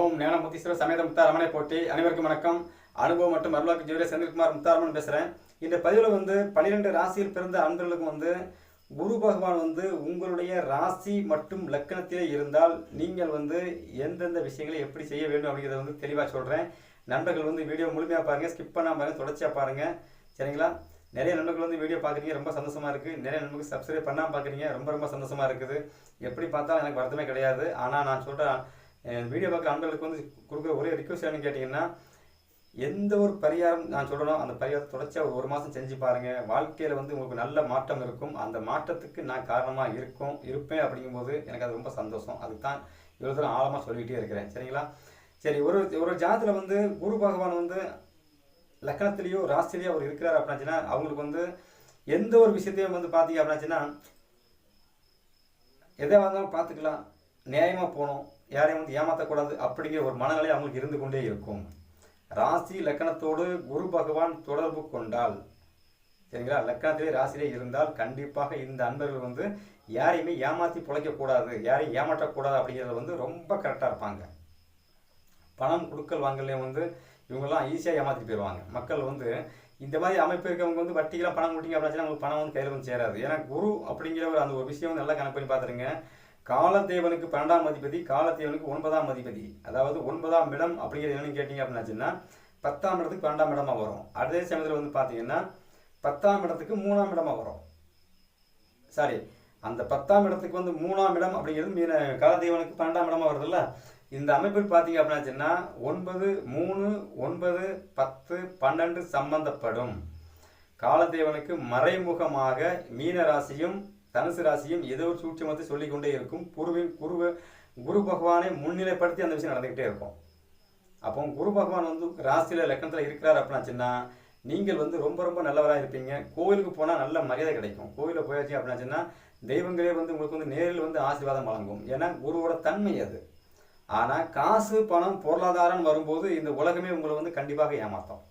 ஓம் ஞானமுத்தீஸ்வரர் சமேத முத்தாரமனை போட்டி அனைவருக்கும் வணக்கம். அனுபவம் மற்றும் அருளாக்கு ஜீவரே செந்தில்குமார் முத்தாரமன் பேசுகிறேன் இந்த பதிவில் வந்து பன்னிரெண்டு ராசியில் பிறந்த அன்பர்களுக்கும் வந்து குரு பகவான் வந்து உங்களுடைய ராசி மற்றும் லக்கணத்திலே இருந்தால் நீங்கள் வந்து எந்தெந்த விஷயங்களை எப்படி செய்ய வேண்டும் அப்படிங்கிறத வந்து தெளிவாக சொல்கிறேன் நண்பர்கள் வந்து வீடியோ முழுமையாக பாருங்கள் ஸ்கிப் பண்ணாம பாருங்கள் தொடர்ச்சியாக பாருங்கள் சரிங்களா? நிறைய நண்பர்கள் வந்து வீடியோ பார்க்குறீங்க ரொம்ப சந்தோஷமாக இருக்குது நிறைய நண்பர்கள் சப்ஸ்கிரைப் பண்ணாமல் பார்க்குறீங்க ரொம்ப ரொம்ப சந்தோஷமாக இருக்குது. எப்படி பார்த்தாலும் எனக்கு வருத்தமே கிடையாது. ஆனால் நான் சொல்கிறேன் வீடியோ பார்க்குற அன்பர்களுக்கு வந்து கொடுக்குற ஒரே ரிக்வஸ்ட் என்னன்னு கேட்டிங்கன்னா எந்த ஒரு பரிகாரம் நான் சொல்லணும் அந்த பரிகாரத்தை தொடர்ச்சியாக ஒரு ஒரு மாதம் செஞ்சு பாருங்கள் வாழ்க்கையில் வந்து உங்களுக்கு நல்ல மாற்றம் இருக்கும். அந்த மாற்றத்துக்கு நான் காரணமாக இருக்கும் இருப்பேன் அப்படிங்கும்போது எனக்கு அது ரொம்ப சந்தோஷம். அதுக்கு தான் இவ்வளோ தூரம் ஆழமாக சொல்லிக்கிட்டே இருக்கிறேன். சரிங்களா? சரி ஒரு ஒரு ஜாதத்தில் வந்து குரு பகவான் வந்து லக்கணத்திலேயோ ராசிலேயோ அவர் இருக்கிறார் அப்படின்னாச்சுன்னா அவங்களுக்கு வந்து எந்த ஒரு விஷயத்தையும் வந்து பார்த்தீங்க அப்படின்னாச்சுன்னா எதை வந்தாலும் பார்த்துக்கலாம். நியாயமாக போகணும். யாரையும் வந்து ஏமாற்றக்கூடாது அப்படிங்கிற ஒரு மனநிலை அவங்களுக்கு இருந்து கொண்டே இருக்கும். ராசி லக்கணத்தோடு குரு பகவான் தொடர்பு கொண்டால் சரிங்களா? லக்கணத்திலே ராசியிலே இருந்தால் கண்டிப்பாக இந்த அன்பர்கள் வந்து யாரையுமே ஏமாற்றி பிழைக்கக்கூடாது யாரையும் ஏமாற்றக்கூடாது அப்படிங்கிறத வந்து ரொம்ப கரெக்டாக இருப்பாங்க. பணம் கொடுக்கல் வாங்கலையும் வந்து இவங்கெல்லாம் ஈஸியாக ஏமாற்றி போயிடுவாங்க மக்கள் வந்து இந்த மாதிரி அமைப்பு இருக்கவங்க வந்து வட்டிக்கெல்லாம் பணம் கொடுத்தீங்க அப்படின்னா அவங்களுக்கு பணம் வந்து கையில் வந்து சேராது. ஏன்னா குரு அப்படிங்கிற ஒரு அந்த ஒரு விஷயம் வந்து நல்லா கணக்கு பண்ணி பார்த்துருங்க. காலத்தேவனுக்கு பன்னெண்டாம் அதிபதி காலத்தேவனுக்கு ஒன்பதாம் அதிபதி. அதாவது ஒன்பதாம் இடம் அப்படிங்கிறது என்னன்னு கேட்டிங்க அப்படின்னாச்சுன்னா பத்தாம் இடத்துக்கு பன்னெண்டாம் இடமா வரும். அதே சமயத்தில் வந்து பார்த்தீங்கன்னா பத்தாம் இடத்துக்கு மூணாம் இடமா வரும். சாரி அந்த பத்தாம் இடத்துக்கு வந்து மூணாம் இடம் அப்படிங்கிறது மீன காலதேவனுக்கு பன்னெண்டாம் இடமா வருதுல்ல? இந்த அமைப்பில் பார்த்தீங்க அப்படின்னாச்சுன்னா ஒன்பது மூணு ஒன்பது பத்து பன்னெண்டு சம்பந்தப்படும். காலதேவனுக்கு மறைமுகமாக மீன ராசியும் தனுசு ராசியும் ஏதோ ஒரு சூட்சமத்தை சொல்லிக்கொண்டே இருக்கும். குருவின் குருவ குரு பகவானை முன்னிலைப்படுத்தி அந்த விஷயம் நடந்துக்கிட்டே இருக்கும். அப்போ குரு பகவான் வந்து ராசியில் லக்கணத்தில் இருக்கிறார் அப்படின்னாச்சுன்னா நீங்கள் வந்து ரொம்ப ரொம்ப நல்லவராக இருப்பீங்க. கோவிலுக்கு போனால் நல்ல மரியாதை கிடைக்கும். கோவிலில் போயாச்சு அப்படின்னாச்சுன்னா தெய்வங்களே வந்து உங்களுக்கு வந்து நேரில் வந்து ஆசீர்வாதம் வழங்கும். ஏன்னா குருவோட தன்மை அது. ஆனால் காசு பணம் பொருளாதாரம் வரும்போது இந்த உலகமே உங்களை வந்து கண்டிப்பாக ஏமாற்றும்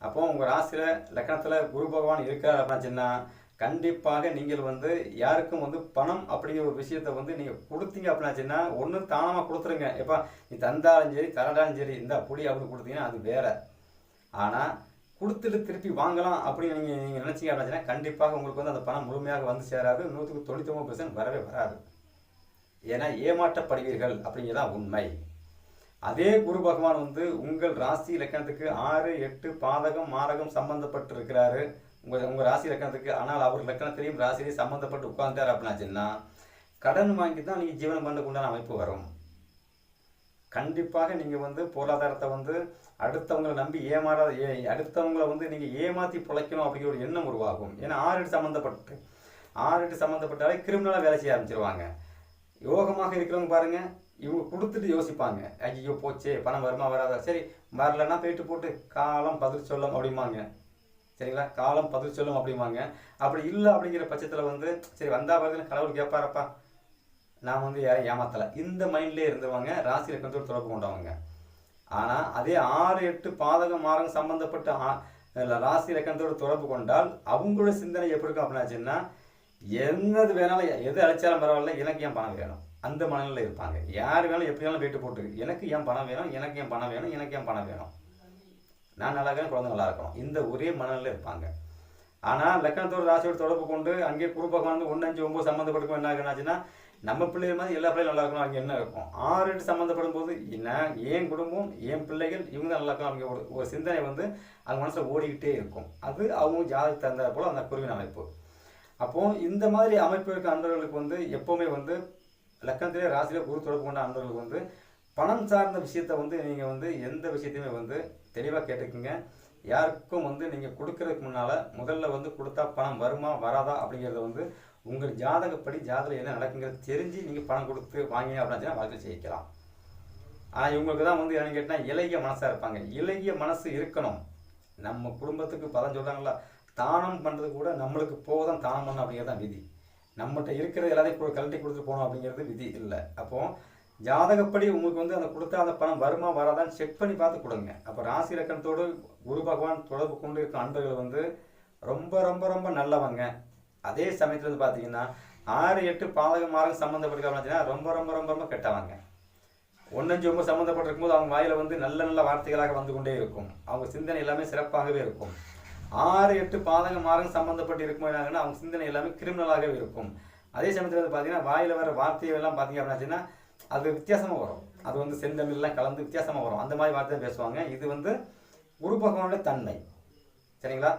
அப்போ உங்கள் ராசியில் லக்கணத்தில் குரு பகவான் இருக்கிறார் அப்படின்னாச்சுன்னா கண்டிப்பாக நீங்கள் வந்து யாருக்கும் வந்து பணம் அப்படிங்கிற ஒரு விஷயத்தை வந்து நீங்கள் கொடுத்தீங்க அப்படின்னாச்சுன்னா ஒன்று தானமாக கொடுத்துருங்க. எப்போ நீ தந்தாலும் சரி தரடாலும் சரி இந்த புடி அப்படின்னு கொடுத்தீங்கன்னா அது வேற. ஆனால் கொடுத்துட்டு திருப்பி வாங்கலாம் அப்படின்னு நீங்கள் நீங்கள் நினச்சிங்க அப்படின்னாச்சுன்னா கண்டிப்பாக உங்களுக்கு வந்து அந்த பணம் முழுமையாக வந்து சேராது. நூற்றுக்கு தொண்ணூற்றி ஒம்பது பர்சன்ட் வரவே வராது. ஏன்னா ஏமாற்றப்படுவீர்கள் அப்படிங்கிறதான் உண்மை. அதே குரு பகவான் வந்து உங்கள் ராசி இலக்கணத்துக்கு ஆறு எட்டு பாதகம் மாரகம் சம்பந்தப்பட்டிருக்கிறாரு. உங்கள் உங்கள் ராசி இலக்கணத்துக்கு ஆனால் அவர் லக்கணத்திலையும் ராசியிலையும் சம்மந்தப்பட்டு உட்கார்ந்தார் அப்படின்னாச்சுன்னா கடன் வாங்கி தான் நீங்கள் ஜீவனம் பண்ணக்கு உண்டான அமைப்பு வரும். கண்டிப்பாக நீங்கள் வந்து பொருளாதாரத்தை வந்து அடுத்தவங்களை நம்பி ஏமாறாத ஏ அடுத்தவங்களை வந்து நீங்கள் ஏமாற்றி பிழைக்கணும் அப்படிங்கிற ஒரு எண்ணம் உருவாகும். ஏன்னா ஆறு சம்மந்தப்பட்டு ஆறு சம்மந்தப்பட்டாலே கிரிமினலாக வேலை செய்ய ஆரம்பிச்சிருவாங்க. யோகமாக இருக்கிறவங்க பாருங்க இவங்க கொடுத்துட்டு யோசிப்பாங்க. ஐயோ போச்சே பணம் வருமா வராதா? சரி வரலன்னா போயிட்டு போட்டு காலம் பதில் சொல்லும் அப்படிம்பாங்க. சரிங்களா? காலம் பதில் சொல்லும் அப்படிம்பாங்க. அப்படி இல்லை அப்படிங்கிற பட்சத்தில் வந்து சரி வந்தா பாருங்க கடவுள் கேட்பாரப்பா நான் வந்து யாரையும் ஏமாத்தலை. இந்த மைண்ட்லேயே இருந்தவங்க ராசி லக்கணத்தோடு தொடர்பு கொண்டவங்க. ஆனால் அதே ஆறு எட்டு பாதகம் மாரகம் சம்பந்தப்பட்ட ராசி லக்கணத்தோடு தொடர்பு கொண்டால் அவங்களோட சிந்தனை எப்படி இருக்கும் அப்படின்னாச்சுன்னா என்னது வேணாலும் எது அழைச்சாலும் பரவாயில்ல எனக்கு ஏன் பணம் வேணும்? அந்த மனநிலையில் இருப்பாங்க. யார் வேணாலும் எப்படி வேணாலும் வீட்டு போட்டு எனக்கு ஏன் பணம் வேணும்? எனக்கு ஏன் பணம் வேணும்? எனக்கு ஏன் பணம் வேணும்? நான் நல்லா இருக்கேன் குழந்தை நல்லா இருக்கணும். இந்த ஒரே மனநிலை இருப்பாங்க. ஆனால் லக்கணத்தோட ராசியோட தொடர்பு கொண்டு அங்கே குரு பகவான் வந்து ஒன்று அஞ்சு ஒம்பது சம்மந்தப்படும் என்ன ஆகுனாச்சுன்னா நம்ம பிள்ளைகள் மாதிரி எல்லா பிள்ளைகளும் நல்லா இருக்கணும் அங்கே என்ன இருக்கும்? ஆறு எட்டு சம்மந்தப்படும் போது நான் என் குடும்பம் என் பிள்ளைகள் இவங்க தான் நல்லா இருக்கணும். அவங்க ஒரு ஒரு சிந்தனை வந்து அவங்க மனசில் ஓடிக்கிட்டே இருக்கும். அது அவங்க ஜாதகத்தை தந்த போல் அந்த குருவின் அமைப்பு. அப்போது இந்த மாதிரி அமைப்பு இருக்க அன்பர்களுக்கு வந்து எப்போவுமே வந்து லக்கணத்திலே ராசியிலே குரு தொடர்பு கொண்ட அன்பர்களுக்கு வந்து பணம் சார்ந்த விஷயத்த வந்து நீங்கள் வந்து எந்த விஷயத்தையுமே வந்து தெளிவாக கேட்டுக்குங்க யாருக்கும் வந்து நீங்கள் கொடுக்கறதுக்கு முன்னால் முதல்ல வந்து கொடுத்தா பணம் வருமா வராதா அப்படிங்கிறத வந்து உங்கள் ஜாதகப்படி ஜாதகம் என்ன நடக்குங்கிறது தெரிஞ்சு நீங்கள் பணம் கொடுத்து வாங்கினீங்க அப்படின்னு வாழ்க்கை ஜெயிக்கலாம் ஆனால் இவங்களுக்கு தான் வந்து என்னன்னு கேட்டால் இலகிய மனசாக இருப்பாங்க. இலகிய மனசு இருக்கணும். நம்ம குடும்பத்துக்கு பதம் சொல்கிறாங்களா தானம் பண்ணுறது கூட நம்மளுக்கு போதான் தானம் பண்ணணும் அப்படிங்கிறது தான் விதி. நம்மகிட்ட இருக்கிறது எல்லாத்தையும் கழட்டி கொடுத்துட்டு போகணும் அப்படிங்கிறது விதி இல்லை. அப்போது ஜாதகப்படி உங்களுக்கு வந்து அந்த கொடுத்தா அந்த பணம் வருமா வராதான்னு செக் பண்ணி பார்த்து கொடுங்க. அப்போ ராசி இலக்கணத்தோடு குரு பகவான் தொடர்பு கொண்டு இருக்கும் அன்பர்கள் வந்து ரொம்ப ரொம்ப ரொம்ப நல்லவங்க. அதே சமயத்தில் வந்து பார்த்தீங்கன்னா ஆறு எட்டு பாதக மார்க்கம் சம்மந்தப்பட்டிருக்காங்க ரொம்ப ரொம்ப ரொம்ப ரொம்ப கெட்டவங்க. ஒன்னஞ்சு ஒன்பது சம்மந்தப்பட்டிருக்கும் போது அவங்க வாயில் வந்து நல்ல நல்ல வார்த்தைகளாக வந்து கொண்டே இருக்கும். அவங்க சிந்தனை எல்லாமே சிறப்பாகவே இருக்கும். ஆறு எட்டு பாதக மார்க்கம் சம்மந்தப்பட்டு இருக்கும் அவங்க சிந்தனை எல்லாமே கிரிமினலாகவே இருக்கும். அதே சமயத்தில் வந்து பார்த்தீங்கன்னா வாயில் வர வார்த்தைகள் எல்லாம் பார்த்தீங்க அப்படின்னாச்சுன்னா அது வித்தியாசமாக வரும். அது வந்து செந்தமிழ்லாம் கலந்து வித்தியாசமாக வரும். அந்த மாதிரி வார்த்தை பேசுவாங்க. இது வந்து குரு பகவானுடைய தன்மை. சரிங்களா?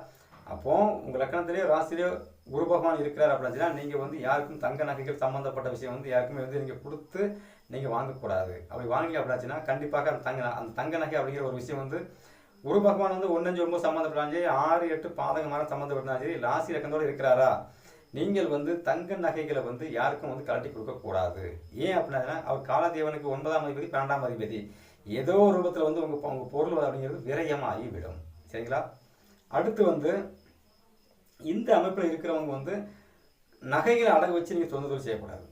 அப்போது உங்கள் லக்கணத்திலேயோ ராசிலேயோ குரு பகவான் இருக்கிறார் அப்படின்னா நீங்கள் வந்து யாருக்கும் தங்க நகைகள் சம்மந்தப்பட்ட விஷயம் வந்து யாருக்குமே வந்து நீங்கள் கொடுத்து நீங்கள் வாங்கக்கூடாது. அப்படி வாங்கி அப்படின்னாச்சுன்னா கண்டிப்பாக அந்த தங்க அந்த தங்க நகை அப்படிங்கிற ஒரு விஷயம் வந்து குரு பகவான் வந்து ஒன்றஞ்சு ஒன்பது சம்மந்தப்பட்டாலும் சரி ஆறு எட்டு பாதகமான சம்மந்தப்பட்டாலும் சரி ராசி லக்கணத்தோட இருக்கிறாரா? நீங்கள் வந்து தங்க நகைகளை வந்து யாருக்கும் வந்து கலட்டி கொடுக்க கூடாது. ஏன் அப்படின்னா அவர் காலதேவனுக்கு ஒன்பதாம் அதிபதி பன்னெண்டாம் அதிபதி. ஏதோ ஒரு ரூபத்தில் வந்து உங்க உங்க பொருள் அப்படிங்கிறது விரயமாகிவிடும். சரிங்களா? அடுத்து வந்து இந்த அமைப்பில் இருக்கிறவங்க வந்து நகைகளை அடகு வச்சு நீங்கள் சொந்த தொழில் செய்யக்கூடாது.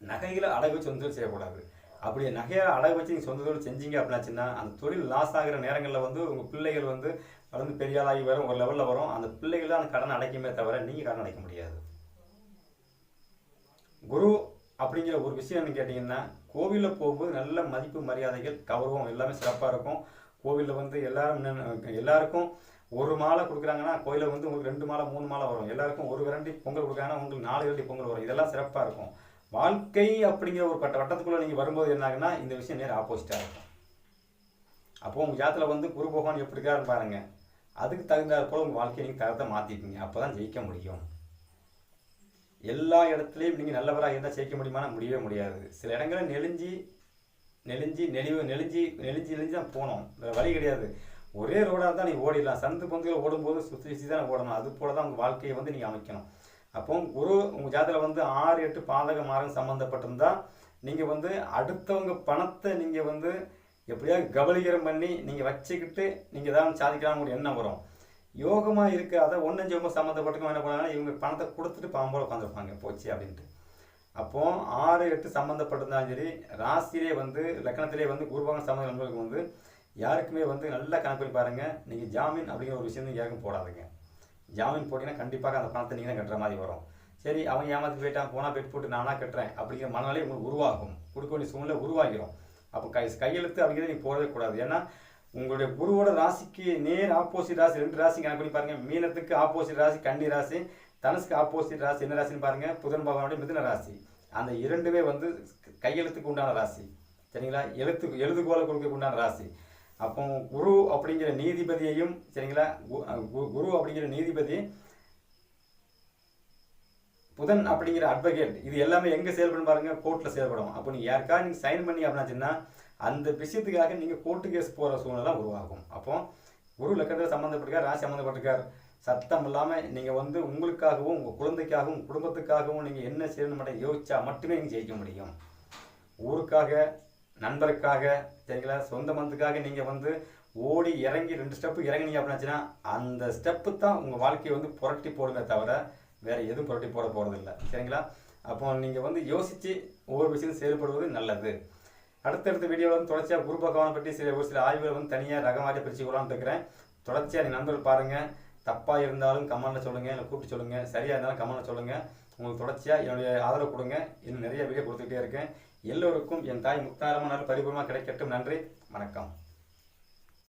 நகைகளை அடகு வச்சு சொந்த தொழில் செய்யக்கூடாது. அப்படி நகையை அழகு வச்சு நீங்கள் சொந்த தொழில் செஞ்சீங்க அப்படின்னாச்சுன்னா அந்த தொழில் லாஸ் ஆகிற நேரங்களில் வந்து உங்கள் பிள்ளைகள் வந்து வளர்ந்து பெரிய ஆளாகி வரும் ஒரு லெவலில் வரும். அந்த பிள்ளைகள் தான் அந்த கடன் அடைக்குமே தவிர நீங்கள் கடன் அடைக்க முடியாது. குரு அப்படிங்கிற ஒரு விஷயம் என்ன கேட்டிங்கன்னா கோவிலில் போகும்போது நல்ல மதிப்பு மரியாதைகள் கௌரவம் எல்லாமே சிறப்பாக இருக்கும். கோவிலில் வந்து எல்லாரும் எல்லாருக்கும் ஒரு மாலை கொடுக்குறாங்கன்னா கோயிலில் வந்து உங்களுக்கு ரெண்டு மாலை மூணு மாலை வரும். எல்லாருக்கும் ஒரு விரண்டி பொங்கல் கொடுக்குறாங்கன்னா உங்களுக்கு நாலு விரண்டி பொங்கல் வரும். இதெல்லாம் சிறப்பாக இருக்கும். வாழ்க்கை அப்படிங்கிற ஒரு கட்ட வட்டத்துக்குள்ளே நீங்கள் வரும்போது என்ன இந்த விஷயம் நேர் ஆப்போசிட்டாக இருக்கும். அப்போ உங்கள் ஜாத்தில் வந்து குரு பகவான் எப்படி இருக்காருன்னு பாருங்கள் அதுக்கு தகுந்தாற் போல் உங்கள் வாழ்க்கையை நீங்கள் தரத்தை மாற்றிக்கிங்க அப்போ தான் ஜெயிக்க முடியும். எல்லா இடத்துலையும் நீங்கள் நல்லவராக இருந்தால் ஜெயிக்க முடியுமானா முடியவே முடியாது. சில இடங்களில் நெளிஞ்சி நெளிஞ்சி நெளிவு நெளிஞ்சி நெளிஞ்சி நெளிஞ்சு தான் போனோம் வேறு வழி கிடையாது. ஒரே ரோடாக தான் நீ ஓடிடலாம். சந்து பந்துகள் ஓடும்போது சுற்றி சுற்றி தான் ஓடணும். அது போல தான் உங்கள் வாழ்க்கையை வந்து நீங்கள் அமைக்கணும். அப்போ குரு உங்கள் ஜாதகத்தில் வந்து ஆறு எட்டு பாதக மார்க்கம் சம்மந்தப்பட்டிருந்தா நீங்கள் வந்து அடுத்தவங்க பணத்தை நீங்கள் வந்து எப்படியாவது கபலீகரம் பண்ணி நீங்கள் வச்சுக்கிட்டு நீங்கள் ஏதாவது சாதிக்கலாம் ஒரு எண்ணம் வரும். யோகமாக இருக்காத ஒன்றஞ்சு ஒன்பது சம்மந்தப்பட்டவங்க என்ன பண்ணாங்கன்னா இவங்க பணத்தை கொடுத்துட்டு பாம்போல உட்காந்துருப்பாங்க போச்சு அப்படின்ட்டு. அப்போ ஆறு எட்டு சம்மந்தப்பட்டிருந்தாலும் சரி ராசியிலே வந்து லக்கணத்திலே வந்து குருபகம் சம்மந்த நண்பர்களுக்கு வந்து யாருக்குமே வந்து நல்லா கணக்கு பாருங்கள் பாருங்க நீங்கள் ஜாமீன் அப்படிங்கிற ஒரு விஷயம் யாருக்கும் போடாதீங்க. ஜாமீன் போட்டிங்கன்னா கண்டிப்பாக அந்த பணத்தை நீங்கள் தான் கட்டுற மாதிரி வரும். சரி அவன் ஏமாத்தி போயிட்டான் போனால் பெட் போட்டு நானாக கட்டுறேன் அப்படிங்கிற மனநிலை உங்களுக்கு உருவாகும். கொடுக்க வேண்டிய சூழ்நிலை உருவாகிடும். அப்போ கை கையெழுத்து அப்படிங்கிறத நீங்கள் போடவே கூடாது. ஏன்னா உங்களுடைய குருவோட ராசிக்கு நேர் ஆப்போசிட் ராசி ரெண்டு ராசி கணக்கு பண்ணி பாருங்கள் மீனத்துக்கு ஆப்போசிட் ராசி கன்னி ராசி தனுசுக்கு ஆப்போசிட் ராசி என்ன ராசின்னு பாருங்கள் புதன் பகவானுடைய மிதுன ராசி. அந்த இரண்டுமே வந்து கையெழுத்துக்கு உண்டான ராசி. சரிங்களா? எழுத்து எழுதுகோலை கொடுக்க உண்டான ராசி. அப்போ குரு அப்படிங்கிற நீதிபதியையும் சரிங்களா? கு- கு- குரு அப்படிங்கிற நீதிபதி புதன் அப்படிங்கிற அட்வொகேட் இது எல்லாமே எங்கே செயல்படும் பாருங்க? கோர்ட்டில் செயல்படும். அப்போ நீங்கள் யாருக்கா நீங்கள் சைன் பண்ணி அப்படின்னாச்சுன்னா அந்த விஷயத்துக்காக நீங்கள் கோர்ட்டு கேஸ் போகிற சூழ்நிலை உருவாகும். அப்போ குரு லக்கணத்தில் சம்மந்தப்பட்டிருக்கார் ராசி சம்மந்தப்பட்டிருக்கார் சத்தம் இல்லாமல் நீங்கள் வந்து உங்களுக்காகவும் உங்கள் குழந்தைக்காகவும் குடும்பத்துக்காகவும் நீங்கள் என்ன செய்யணும் மட்டும் யோசிச்சா மட்டுமே நீங்கள் ஜெயிக்க முடியும். ஊருக்காக நண்பருக்காக சரிங்களா? சொந்த மந்தத்துக்காக நீங்கள் வந்து ஓடி இறங்கி ரெண்டு ஸ்டெப்பு இறங்குனீங்க அப்படின்னாச்சுன்னா அந்த ஸ்டெப்பு தான் உங்கள் வாழ்க்கையை வந்து புரட்டி போடுமே தவிர வேறு எதுவும் புரட்டி போட போகிறதில்ல சரிங்களா? அப்போ நீங்கள் வந்து யோசித்து ஒவ்வொரு விஷயம் செயல்படுவது நல்லது. அடுத்தடுத்த வீடியோவில் வந்து தொடர்ச்சியாக குரு பகவானை பற்றி சில ஒரு சில ஆய்வுகளை வந்து தனியாக ரகமாற்றி பிரித்து கொள்ளான்னு இருக்கிறேன். தொடர்ச்சியாக என் நண்பர்கள் பாருங்கள் தப்பாக இருந்தாலும் கமெண்ட்டில் சொல்லுங்கள் இல்லை கூப்பிட்டு சொல்லுங்கள் சரியாக இருந்தாலும் கமெண்ட்டில் சொல்லுங்கள் உங்களுக்கு தொடர்ச்சியாக என்னுடைய ஆதரவு கொடுங்க. இன்னும் நிறைய வீடியோ கொடுத்துக்கிட்டே இருக்கேன். எல்லோருக்கும் என் தாய் முக்தாரமான பரிபூர்ணமாக கிடைக்கட்டும். நன்றி. வணக்கம்.